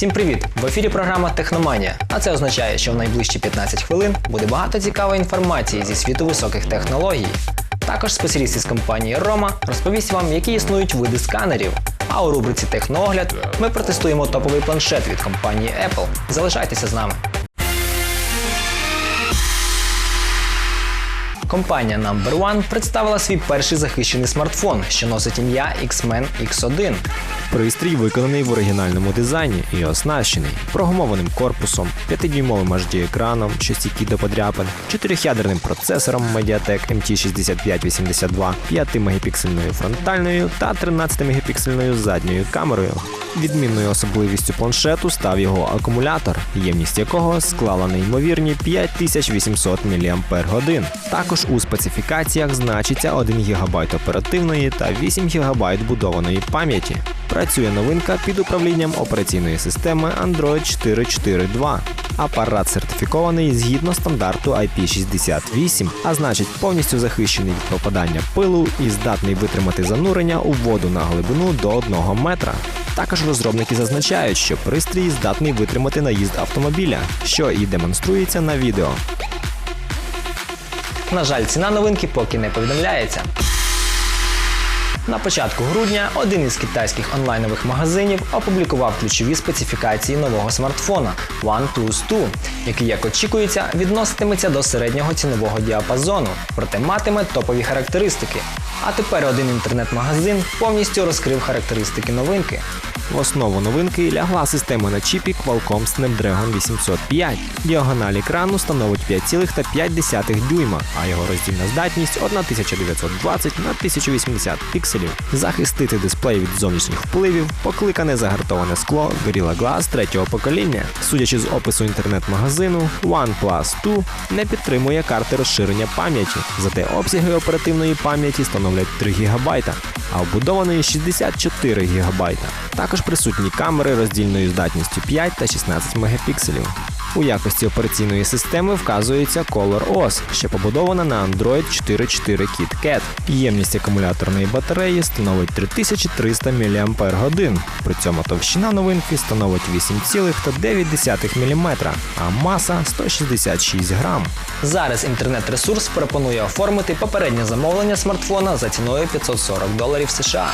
Всім привіт! В ефірі програма Техноманія. А це означає, що в найближчі 15 хвилин буде багато цікавої інформації зі світу високих технологій. Також спеціаліст із компанії Рома розповість вам, які існують види сканерів. А у рубриці Техноогляд ми протестуємо топовий планшет від компанії Apple. Залишайтеся з нами. Компанія Number One представила свій перший захищений смартфон, що носить ім'я X-Men X1. Пристрій виконаний в оригінальному дизайні і оснащений прогумованим корпусом, 5-дюймовим HD-екраном, що стійкий до подряпин, 4-ядерним процесором Mediatek MT6582, 5-мегапіксельною фронтальною та 13-мегапіксельною задньою камерою. Відмінною особливістю планшету став його акумулятор, ємність якого склала неймовірні 5800 мАч. Також у специфікаціях значиться 1 ГБ оперативної та 8 ГБ будованої пам'яті. Працює новинка під управлінням операційної системи Android 4.4.2. Апарат сертифікований згідно стандарту IP68, а значить повністю захищений від попадання пилу і здатний витримати занурення у воду на глибину до 1 метра. Також розробники зазначають, що пристрій здатний витримати наїзд автомобіля, що і демонструється на відео. На жаль, ціна новинки поки не повідомляється. На початку грудня один із китайських онлайнових магазинів опублікував ключові специфікації нового смартфона OnePlus 2, який, як очікується, відноситиметься до середнього цінового діапазону, проте матиме топові характеристики. А тепер один інтернет-магазин повністю розкрив характеристики новинки. В основу новинки лягла система на чіпі Qualcomm Snapdragon 805. Діагональ екрану становить 5,5 дюйма, а його роздільна здатність 1920 на 1080 пікселів. Захистити дисплей від зовнішніх впливів, покликане загартоване скло Gorilla Glass третього покоління. Судячи з опису інтернет-магазину, OnePlus 2 не підтримує карти розширення пам'яті, зате обсяги оперативної пам'яті становлять 3 ГБ, а вбудованої 64 ГБ. Також присутні камери роздільною здатністю 5 та 16 мегапікселів. У якості операційної системи вказується Color OS, що побудована на Android 4.4 KitKat. Ємність акумуляторної батареї становить 3300 мАч. При цьому товщина новинки становить 8,9 мм, а маса 166 грам. Зараз інтернет-ресурс пропонує оформити попереднє замовлення смартфона за ціною 540 доларів США.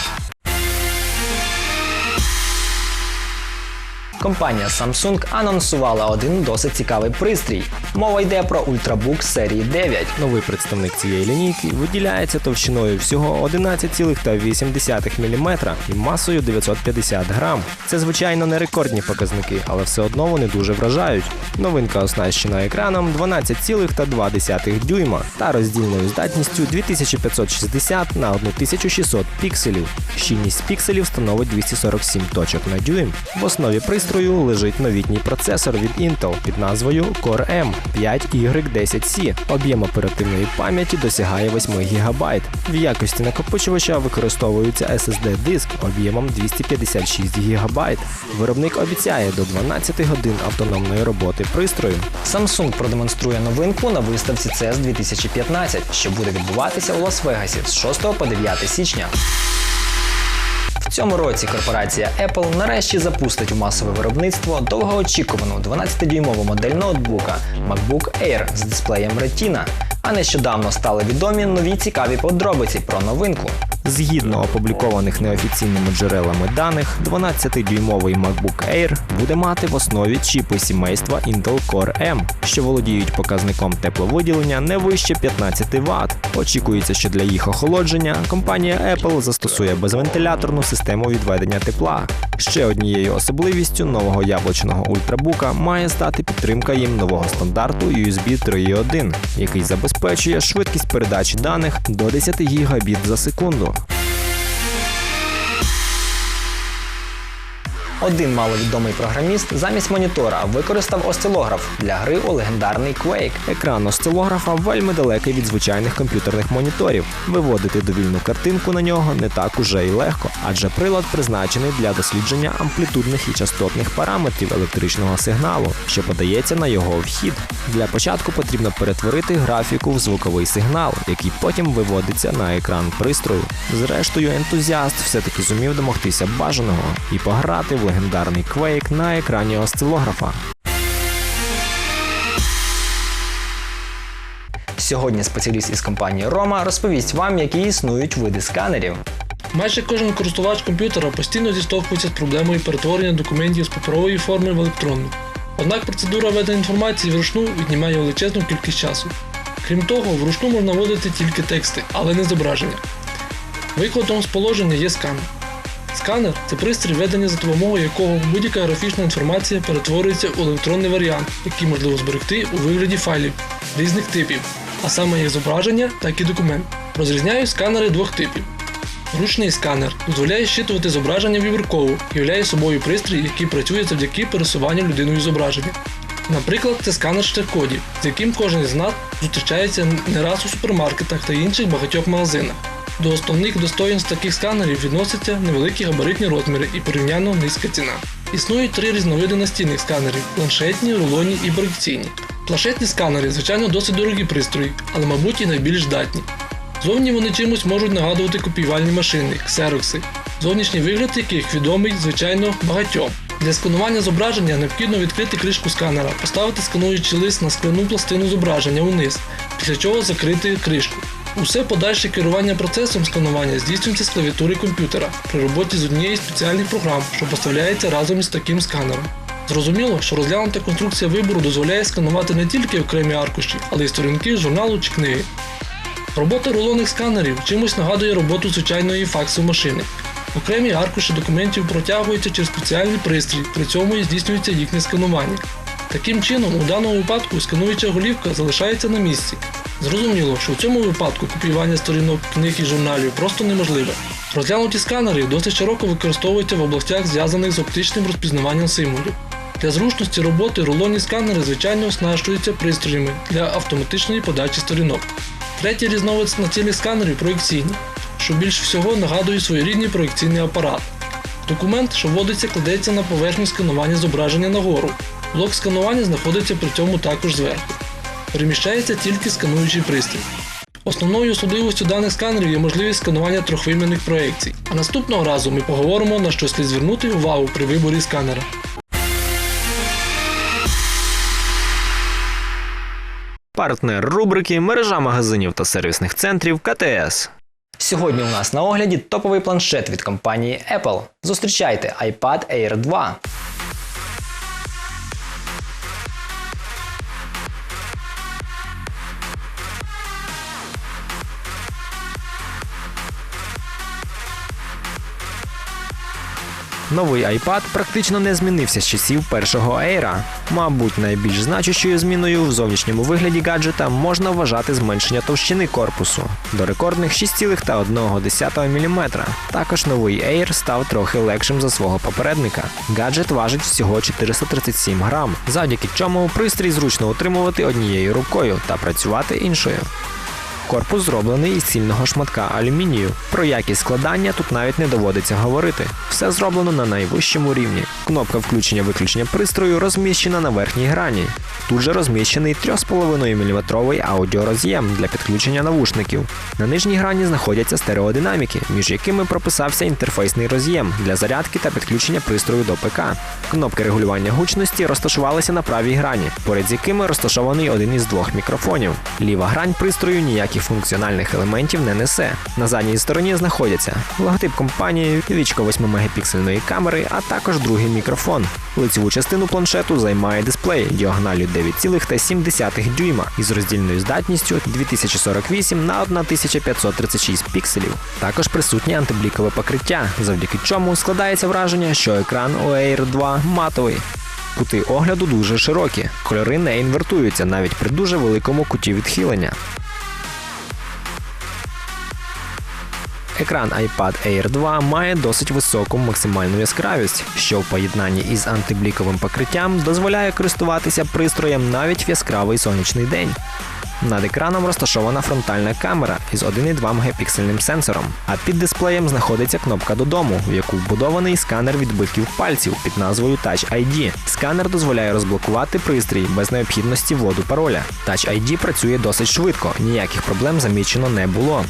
Компанія Samsung анонсувала один досить цікавий пристрій. Мова йде про ультрабук серії 9. Новий представник цієї лінійки виділяється товщиною всього 11,8 мм і масою 950 грам. Це звичайно не рекордні показники, але все одно вони дуже вражають. Новинка оснащена екраном 12,2 дюйма та роздільною здатністю 2560 на 1600 пікселів. Щільність пікселів становить 247 точок на дюйм. В основі пристрою лежить новітній процесор від Intel під назвою Core M 5Y10C. Об'єм оперативної пам'яті досягає 8 ГБ. В якості накопичувача використовується SSD-диск об'ємом 256 ГБ. Виробник обіцяє до 12 годин автономної роботи пристрою. Samsung продемонструє новинку на виставці CES 2015, що буде відбуватися у Лас-Вегасі з 6 по 9 січня. Цьому році корпорація Apple нарешті запустить у масове виробництво довгоочікувану 12-дюймову модель ноутбука MacBook Air з дисплеєм Retina. А нещодавно стали відомі нові цікаві подробиці про новинку. Згідно опублікованих неофіційними джерелами даних, 12-дюймовий MacBook Air буде мати в основі чіпи сімейства Intel Core M, що володіють показником тепловиділення не вище 15 Вт. Очікується, що для їх охолодження компанія Apple застосує безвентиляторну систему відведення тепла. Ще однією особливістю нового яблучного ультрабука має стати підтримка їм нового стандарту USB 3.1, який забезпечує швидкість передачі даних до 10 гігабіт за секунду. Один маловідомий програміст замість монітора використав осцилограф для гри у легендарний Quake. Екран осцилографа вельми далекий від звичайних комп'ютерних моніторів. Виводити довільну картинку на нього не так уже й легко, адже прилад призначений для дослідження амплітудних і частотних параметрів електричного сигналу, що подається на його вхід. Для початку потрібно перетворити графіку в звуковий сигнал, який потім виводиться на екран пристрою. Зрештою, ентузіаст все-таки зумів домогтися бажаного і пограти в легендарний квейк на екрані осцилографа. Сьогодні спеціаліст із компанії Roma розповість вам, які існують види сканерів. Майже кожен користувач комп'ютера постійно зіштовхується з проблемою перетворення документів з паперової форми в електронну. Однак процедура ведення інформації вручну віднімає величезну кількість часу. Крім того, вручну можна вводити тільки тексти, але не зображення. Викладом з положення є сканер. Сканер це пристрій ведення, за допомогою якого будь-яка графічна інформація перетворюється у електронний варіант, який можливо зберегти у вигляді файлів різних типів, а саме як зображення, так і документ. Розрізняють сканери двох типів. Ручний сканер дозволяє щитувати зображення вибірково, являє собою пристрій, який працює завдяки пересуванню людиною зображення. Наприклад, це сканер штрих-кодів, з яким кожен з нас зустрічається не раз у супермаркетах та інших багатьох магазинах. До основних достоїнств таких сканерів відносяться невеликі габаритні розміри і порівняно низька ціна. Існують три різновиди настінних сканерів: планшетні, рулонні і проекційні. Планшетні сканери, звичайно, досить дорогі пристрої, але, мабуть, і найбільш здатні. Зовні вони чимось можуть нагадувати копіювальні машини, ксерокси, зовнішній вигляд яких відомий, звичайно, багатьом. Для сканування зображення необхідно відкрити кришку сканера, поставити скануючий лист на скляну пластину зображення униз, після чого закрити кришку. Усе подальше керування процесом сканування здійснюється з клавіатури комп'ютера при роботі з однієї з спеціальних програм, що поставляється разом із таким сканером. Зрозуміло, що розглянута конструкція вибору дозволяє сканувати не тільки окремі аркуші, але й сторінки журналу чи книги. Робота рулонних сканерів чимось нагадує роботу звичайної факсової машини. Окремі аркуші документів протягуються через спеціальний пристрій, при цьому і здійснюється їхнє сканування. Таким чином, у даному випадку скануюча голівка залишається на місці. Зрозуміло, що в цьому випадку копіювання сторінок книг і журналів просто неможливе. Розглянуті сканери досить широко використовуються в областях, зв'язаних з оптичним розпізнаванням символів. Для зручності роботи рулонні сканери звичайно оснащуються пристроями для автоматичної подачі сторінок. Третій різновид націльних сканерів проекційні, що більш всього нагадує своєрідний проекційний апарат. Документ, що вводиться, кладеться на поверхню сканування зображення нагору. Блок сканування знаходиться при цьому також зверху. Переміщається тільки скануючий пристрій. Основною особливістю даних сканерів є можливість сканування трьохвимірних проекцій. А наступного разу ми поговоримо на що слід звернути увагу при виборі сканера. Партнер рубрики мережа магазинів та сервісних центрів КТС. Сьогодні у нас на огляді топовий планшет від компанії Apple. Зустрічайте iPad Air 2. Новий iPad практично не змінився з часів першого Air. Мабуть, найбільш значущою зміною в зовнішньому вигляді гаджета можна вважати зменшення товщини корпусу до рекордних 6,1 мм. Також новий Air став трохи легшим за свого попередника. Гаджет важить всього 437 грам, завдяки чому пристрій зручно утримувати однією рукою та працювати іншою. Корпус зроблений із цільного шматка алюмінію. Про якість складання тут навіть не доводиться говорити. Все зроблено на найвищому рівні. Кнопка включення-виключення пристрою розміщена на верхній грані. Тут же розміщений 3,5 мм аудіороз'єм для підключення навушників. На нижній грані знаходяться стереодинаміки, між якими прописався інтерфейсний роз'єм для зарядки та підключення пристрою до ПК. Кнопки регулювання гучності розташувалися на правій грані, поряд з якими розташований один із двох мікрофонів. Ліва грань пристрою ніяких функціональних елементів не несе. На задній стороні знаходяться логотип компанії, вічко 8 мегапіксельної камери, а також другий мікрофон. Лицеву частину планшету займає дисплей діагоналю 9,7 дюйма із роздільною здатністю 2048 на 1536 пікселів. Також присутнє антиблікове покриття, завдяки чому складається враження, що екран у Air 2 матовий. Кути огляду дуже широкі, кольори не інвертуються навіть при дуже великому куті відхилення. Екран iPad Air 2 має досить високу максимальну яскравість, що в поєднанні із антибліковим покриттям дозволяє користуватися пристроєм навіть в яскравий сонячний день. Над екраном розташована фронтальна камера із 1,2 мегапіксельним сенсором, а під дисплеєм знаходиться кнопка додому, в яку вбудований сканер відбитків пальців під назвою Touch ID. Сканер дозволяє розблокувати пристрій без необхідності вводу пароля. Touch ID працює досить швидко, ніяких проблем замічено не було.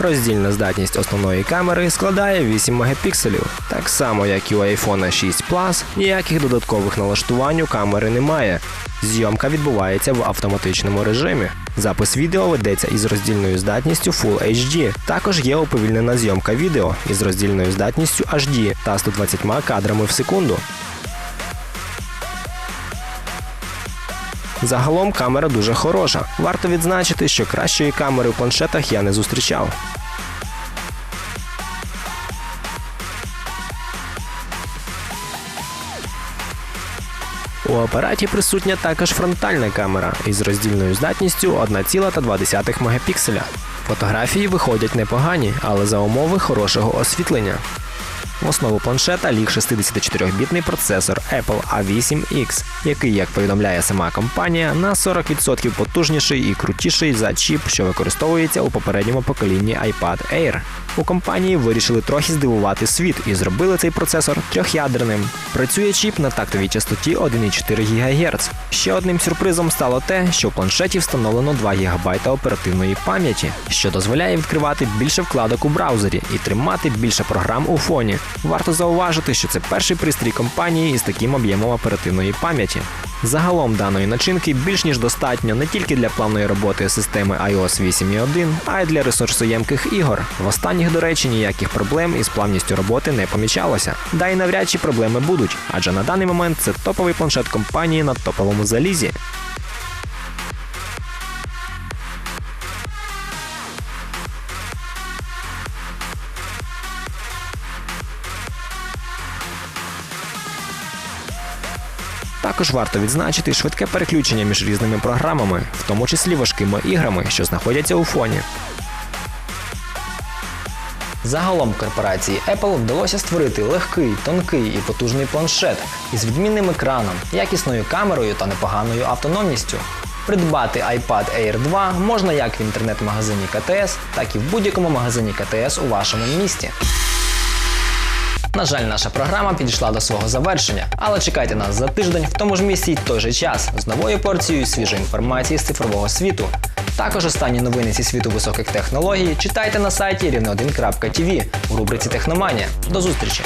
Роздільна здатність основної камери складає 8 мегапікселів. Так само, як і у iPhone 6 Plus, ніяких додаткових налаштувань у камери немає. Зйомка відбувається в автоматичному режимі. Запис відео ведеться із роздільною здатністю Full HD. Також є уповільнена зйомка відео із роздільною здатністю HD та 120 кадрами в секунду. Загалом камера дуже хороша. Варто відзначити, що кращої камери в планшетах я не зустрічав. У апараті присутня також фронтальна камера із роздільною здатністю 1,2 мегапікселя. Фотографії виходять непогані, але за умови хорошого освітлення. В основу планшета ліг 64-бітний процесор Apple A8X, який, як повідомляє сама компанія, на 40% потужніший і крутіший за чіп, що використовується у попередньому поколінні iPad Air. У компанії вирішили трохи здивувати світ і зробили цей процесор трьох'ядерним. Працює чіп на тактовій частоті 1,4 ГГц. Ще одним сюрпризом стало те, що в планшеті встановлено 2 ГБ оперативної пам'яті, що дозволяє відкривати більше вкладок у браузері і тримати більше програм у фоні. Варто зауважити, що це перший пристрій компанії із таким об'ємом оперативної пам'яті. Загалом даної начинки більш ніж достатньо не тільки для плавної роботи системи iOS 8.1, а й для ресурсоємких ігор. В останніх, до речі, ніяких проблем із плавністю роботи не помічалося. Да й навряд чи проблеми будуть, адже на даний момент це топовий планшет компанії на топовому залізі. Також варто відзначити швидке переключення між різними програмами, в тому числі важкими іграми, що знаходяться у фоні. Загалом корпорації Apple вдалося створити легкий, тонкий і потужний планшет із відмінним екраном, якісною камерою та непоганою автономністю. Придбати iPad Air 2 можна як в інтернет-магазині КТС, так і в будь-якому магазині КТС у вашому місті. На жаль, наша програма підійшла до свого завершення, але чекайте нас за тиждень в тому ж місці й той же час з новою порцією свіжої інформації з цифрового світу. Також останні новини зі світу високих технологій читайте на сайті рівне1.tv у рубриці Техноманія. До зустрічі!